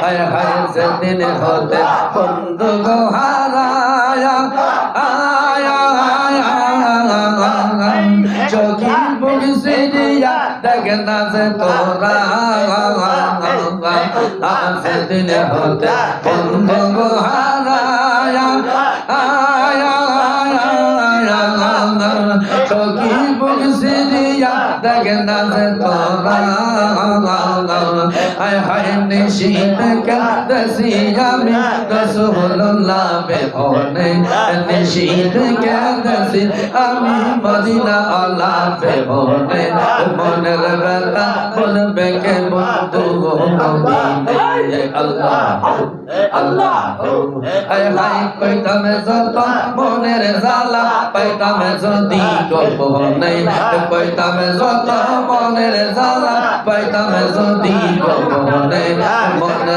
হায় হায় সেদিন হতে বন্ধু গো আয়া চোখি বুঝি দিয়া দেখে না সে তোরা সেদিন হতে বন্ধু গো দিয়া দেখে না সে তোরা হায় হায় নিশিত কাদসি আমি রসুল্লাহ বেহনে নিশিত বেহনে মনের বেলা বলবে কে বন্ধু আল্লাহ আল্লাহ হায় হায় কইতাম যত মনের জালা পাইতাম যদি গোপনে কইতাম যত মনের জালা পাইতাম যদি গোপনে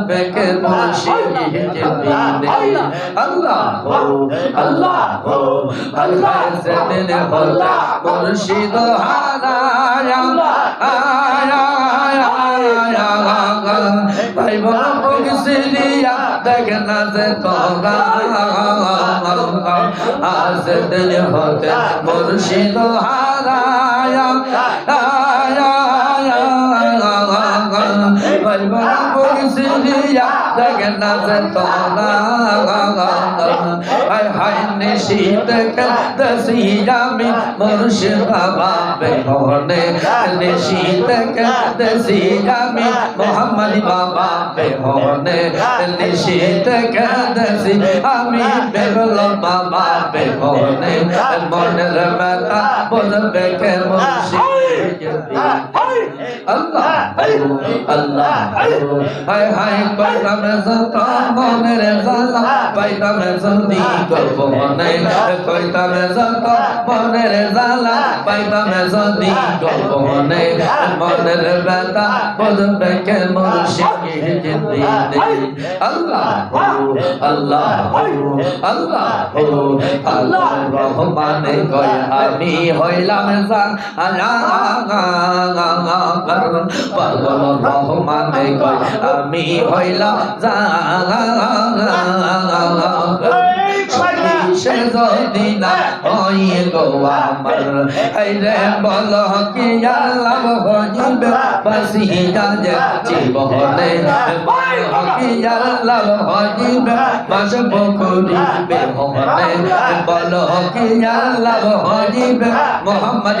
বলবে কে মুশিয়ে আল্লাহ আল্লাহ আল্লাহ সেদিন হলো মুর্শিদ বোন তোরা আজ দিন হতে মুর্শিদ আয়া বগসিলিয়া দেখে না যে তোরা হায় হায় নিশীত দসি আমি মুর্শিদ বাবা বেহনে নিশীত দসি আমি মোহাম্মদ বাবা বেহনে আল্লাহ আল্লাহ হায় হায় আল্লাহ আমি হইলাম আমি হইলা সে যদি না হই গো আমার হাইরে বল কি আল্লাহ হইবে বাসিয়া যে জীবনে? কি আল্লাহ হইবে বাস বকুরিবে হনে বল কি আল্লাহ হইবে মোহাম্মদ